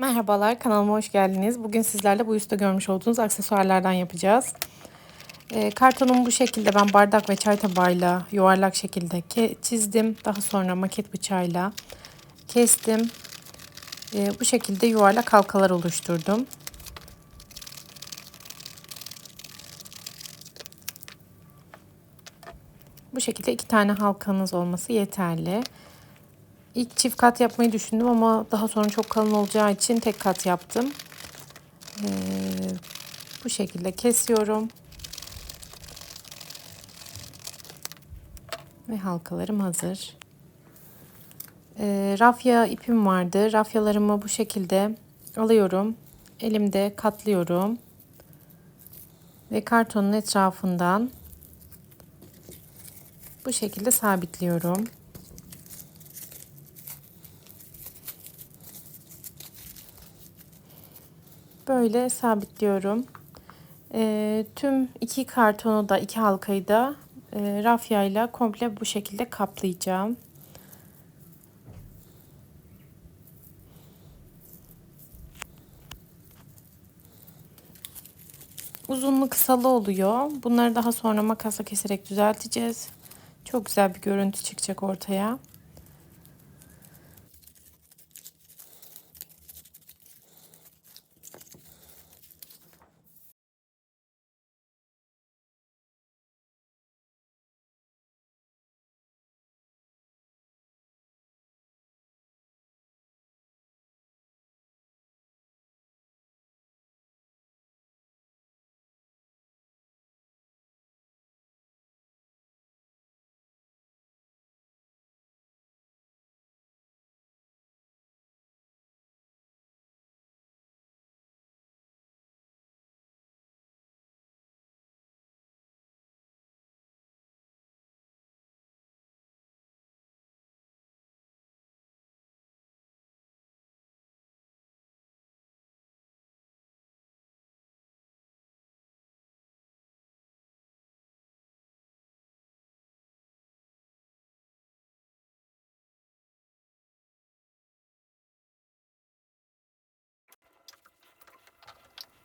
Merhabalar kanalıma hoş geldiniz. Bugün sizlerle bu üstte görmüş olduğunuz aksesuarlardan yapacağız. E, kartonumu bu şekilde ben bardak ve çay tabağıyla yuvarlak şekilde çizdim. Daha sonra maket bıçağıyla kestim. E, bu şekilde yuvarlak halkalar oluşturdum. Bu şekilde iki tane halkanız olması yeterli. İlk çift kat yapmayı düşündüm ama daha sonra çok kalın olacağı için tek kat yaptım. Ee, bu şekilde kesiyorum. Ve halkalarım hazır. Ee, rafya ipim vardı. Rafyalarımı bu şekilde alıyorum. Elimde katlıyorum. Ve kartonun etrafından bu şekilde sabitliyorum. Böyle sabitliyorum. E, tüm iki kartonu da iki halkayı da e, rafyayla komple bu şekilde kaplayacağım. Uzunlu kısalı oluyor. Bunları daha sonra makasla keserek düzelteceğiz. Çok güzel bir görüntü çıkacak ortaya.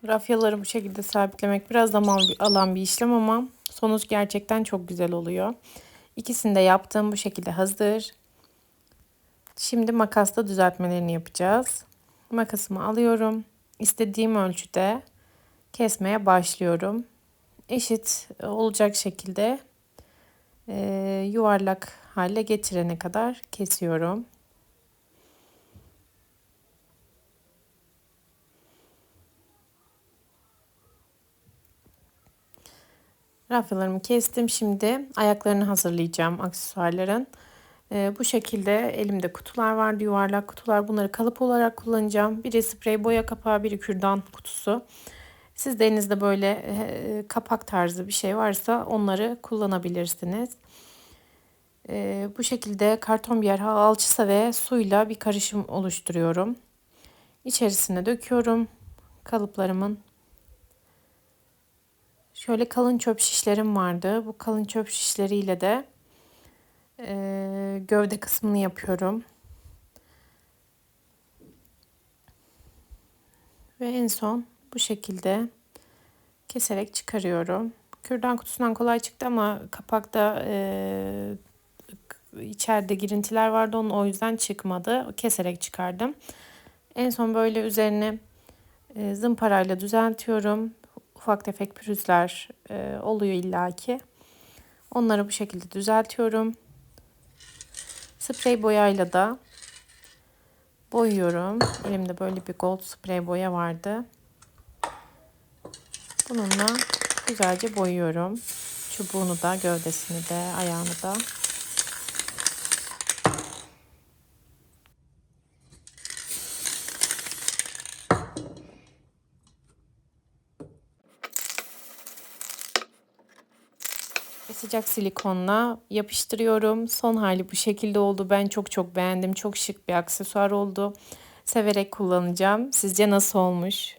Rafyaları bu şekilde sabitlemek biraz zaman alan bir işlem ama sonuç gerçekten çok güzel oluyor. İkisini de yaptığım bu şekilde hazır. Şimdi makasla düzeltmelerini yapacağız. Makasımı alıyorum. İstediğim ölçüde kesmeye başlıyorum. Eşit olacak şekilde e, yuvarlak hale getirene kadar kesiyorum. Rafyalarımı kestim. Şimdi ayaklarını hazırlayacağım aksesuarların. Ee, bu şekilde elimde kutular vardı. Yuvarlak kutular. Bunları kalıp olarak kullanacağım. Biri sprey boya kapağı, biri kürdan kutusu. Siz de elinizde böyle e, kapak tarzı bir şey varsa onları kullanabilirsiniz. E, bu şekilde karton biyer alçısa ve suyla bir karışım oluşturuyorum. İçerisine döküyorum kalıplarımın Şöyle kalın çöp şişlerim vardı. Bu kalın çöp şişleriyle de e, gövde kısmını yapıyorum. Ve en son bu şekilde keserek çıkarıyorum. Kürdan kutusundan kolay çıktı ama kapakta e, içeride girintiler vardı. Onun o yüzden çıkmadı. Keserek çıkardım. En son böyle üzerine e, zımparayla düzeltiyorum ufak tefek pürüzler e, oluyor illaki. Onları bu şekilde düzeltiyorum. Sprey boyayla da boyuyorum. Elimde böyle bir gold sprey boya vardı. Bununla güzelce boyuyorum. Çubuğunu da, gövdesini de, ayağını da. Sıcak silikonla yapıştırıyorum. Son hali bu şekilde oldu. Ben çok çok beğendim. Çok şık bir aksesuar oldu. Severek kullanacağım. Sizce nasıl olmuş?